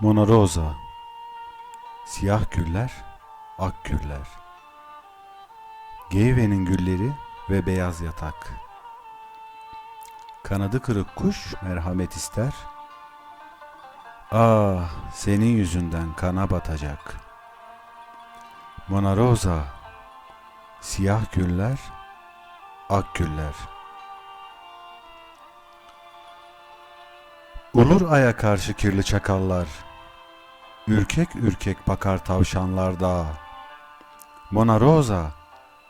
Mona Rosa. Siyah güller, ak güller. Geyvenin gülleri ve beyaz yatak. Kanadı kırık kuş merhamet ister. Ah senin yüzünden kana batacak. Mona Rosa. Siyah güller, ak güller. Ulur aya karşı kirli çakallar Ürkek ürkek bakar tavşanlar dağa. Mona Rosa,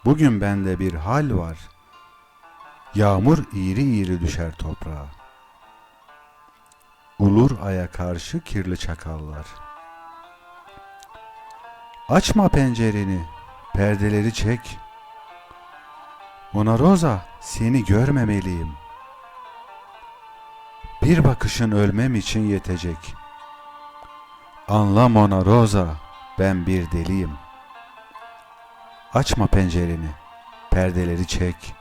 bugün bende bir hal var. Yağmur iğri iğri düşer toprağa. Ulur aya karşı kirli çakallar. Açma pencereni, perdeleri çek. Mona Rosa, seni görmemeliyim. Bir bakışın ölmem için yetecek.'' Anla Mona Rosa, ben bir deliyim. Açma pencereni, perdeleri çek.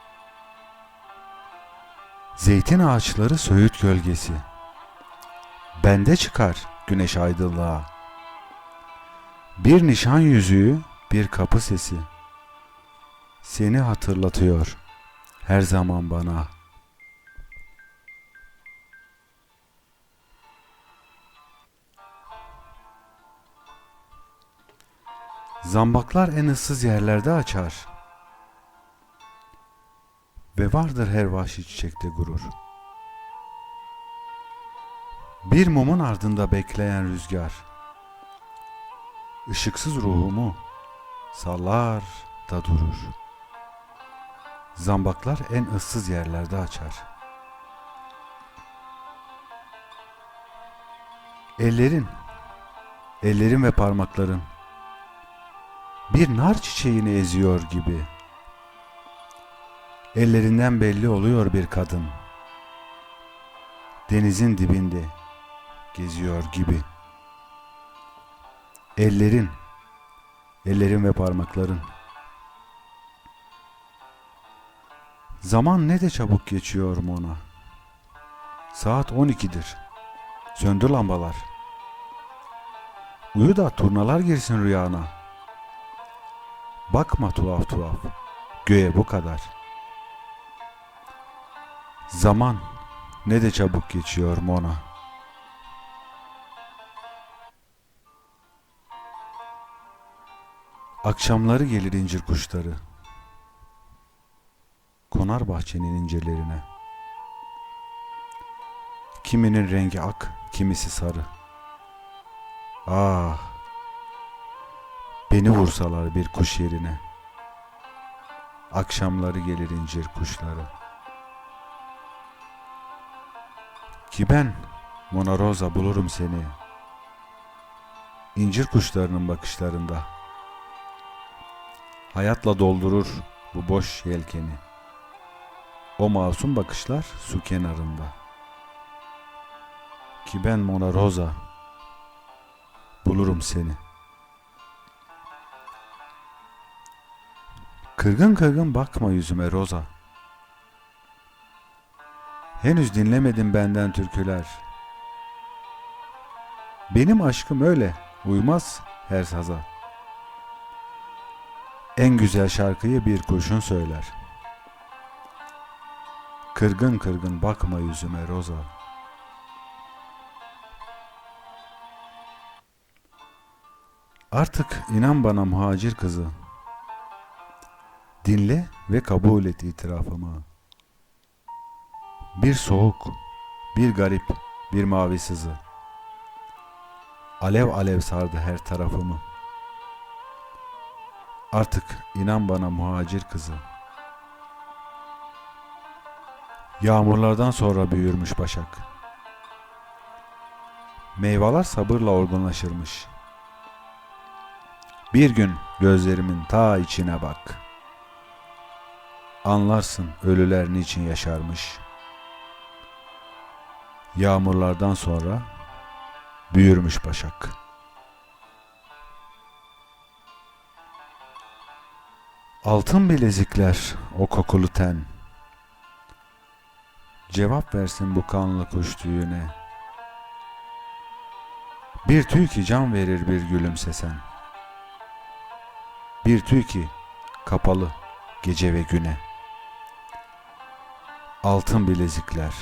Zeytin ağaçları söğüt gölgesi. Bende çıkar güneş aydınlığa. Bir nişan yüzüğü, bir kapı sesi. Seni hatırlatıyor her zaman bana.'' Zambaklar en ıssız yerlerde açar. Ve vardır her vahşi çiçekte gurur. Bir mumun ardında bekleyen rüzgar. Işıksız ruhumu sallar da durur. Zambaklar en ıssız yerlerde açar. Ellerin, ellerin ve parmakların bir nar çiçeğini eziyor gibi. Ellerinden belli oluyor bir kadın. Denizin dibinde geziyor gibi. Ellerin, ellerin ve parmakların. Zaman ne de çabuk geçiyor Mona. Saat 12'dir. Söndür lambalar. Uyu da turnalar girsin rüyana.'' Bakma tuhaf tuhaf. Göğe bu kadar. Zaman ne de çabuk geçiyor Mona. Akşamları gelir incir kuşları. Konar bahçenin incirlerine. Kiminin rengi ak, kimisi sarı. Ah, Beni vursalar bir kuş yerine. Akşamları gelir incir kuşları. Ki ben Mona Rosa bulurum seni. İncir kuşlarının bakışlarında. Hayatla doldurur bu boş yelkeni. O masum bakışlar su kenarında. Ki ben Mona Rosa bulurum seni.'' Kırgın kırgın bakma yüzüme Roza. Henüz dinlemedim benden türküler. Benim aşkım öyle, uymaz her saza. En güzel şarkıyı bir kurşun söyler. Kırgın kırgın bakma yüzüme Roza. Artık inan bana muhacir kızı. Dinle ve kabul et itirafımı. Bir soğuk, bir garip, bir mavi sızı. Alev alev sardı her tarafımı. Artık inan bana muhacir kızı. Yağmurlardan sonra büyürmüş başak. Meyveler sabırla olgunlaşırmış. Bir gün gözlerimin ta içine bak.'' Anlarsın ölüler niçin yaşarmış. Yağmurlardan sonra büyürmüş başak. Altın bilezikler o kokulu ten. Cevap versin bu kanlı kuş tüyüne. Bir tüy ki can verir bir gülümsesen. Bir tüy ki kapalı gece ve güne. Altın bilezikler,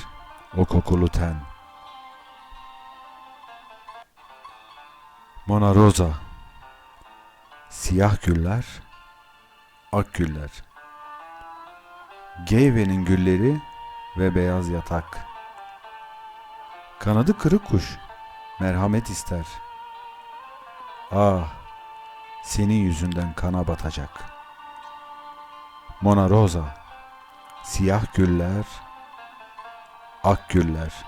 o kokulu ten. Mona Rosa, siyah güller, ak güller. Geyve'nin gülleri ve beyaz yatak. Kanadı kırık kuş, merhamet ister. Ah, senin yüzünden kana batacak. Mona Rosa, siyah güller, ak güller.